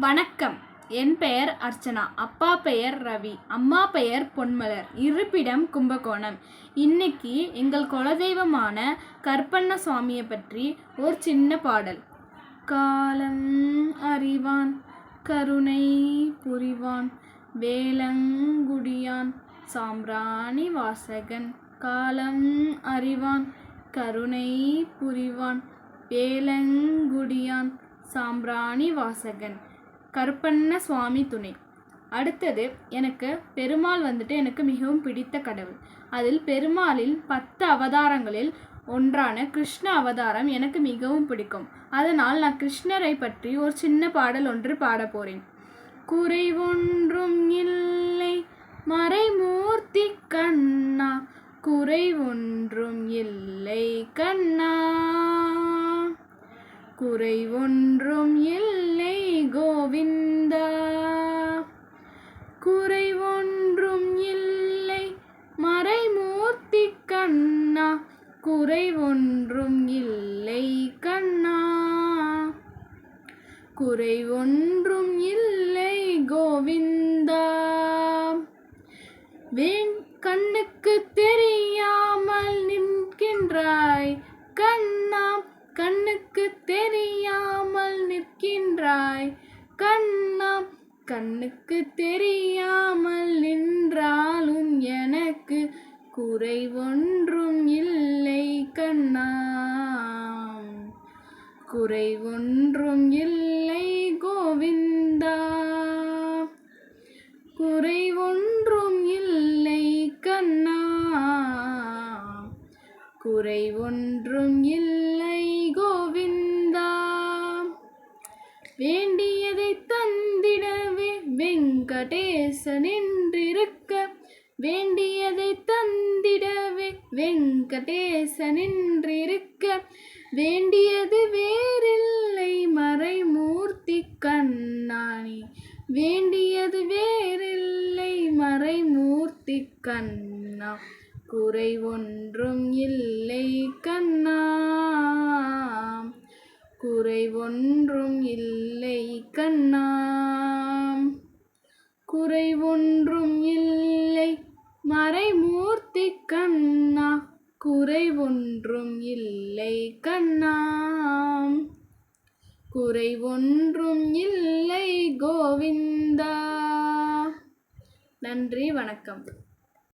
வணக்கம். என் பெயர் அர்ச்சனா. அப்பா பெயர் ரவி. அம்மா பெயர் பொன்மலர். இருப்பிடம் கும்பகோணம். இன்னைக்கு எங்கள் குலதெய்வமான கற்பண்ண சுவாமியை பற்றி ஒரு சின்ன பாடல். காலம் அறிவான் கருணை புரிவான் வேலங்குடியான் சாம்பிராணி வாசகன். காலம் அறிவான் கருணை புரிவான் வேலங்குடியான் சாம்பிராணி வாசகன். கருப்பண்ண சுவாமி துணை. அடுத்தது எனக்கு பெருமாள் வந்துட்டு எனக்கு மிகவும் பிடித்த கடவுள். அதில் பெருமாளில் பத்து அவதாரங்களில் ஒன்றான கிருஷ்ண அவதாரம் எனக்கு மிகவும் பிடிக்கும். அதனால் நான் கிருஷ்ணரை பற்றி ஒரு சின்ன பாடல் ஒன்று பாட போறேன். குறைவொன்றும் இல்லை மறைமூர்த்தி கண்ணா. குறை ஒன்றும் இல்லை கண்ணா. குறைவொன்றும் இல்லை கோவிந்தா. குறை ஒன்றும் இல்லை மறைமூர்த்தி கண்ணா. குறை ஒன்றும் இல்லை கண்ணா. குறை ஒன்றும் இல்லை கோவிந்தா. வேண் கண்ணுக்கு தெரியாமல் நிற்கின்றாய் கண்ணா கண்ணுக்கு தெரியாமல் நிற்கின்றாய். கண்ணா கண்ணுக்கு தெரியாமல் நின்றாலும் எனக்கு குறை ஒன்றும் இல்லை கண்ணா குறை ஒன்றும் இல்லை கோவிந்தா. குறை ஒன்றும் இல்லை கண்ணா குறை ஒன்றும் இல்லை வெங்கடேசனின்றிருக்க வேண்டியதை தந்திடவே. வெங்கடேசனின்றிருக்க வேண்டியது வேறில்லை மறைமூர்த்தி கண்ணாணி. வேண்டியது வேறில்லை மறைமூர்த்தி கண்ணா. குறை ஒன்றும் இல்லை கண்ணா. குறை ஒன்றும் இல்லை கண்ணா. குறை ஒன்றும் இல்லை. மறைமூர்த்தி கண்ணா குறை ஒன்றும் இல்லை கண்ணா. குறை ஒன்றும் இல்லை கோவிந்தா. நன்றி வணக்கம்.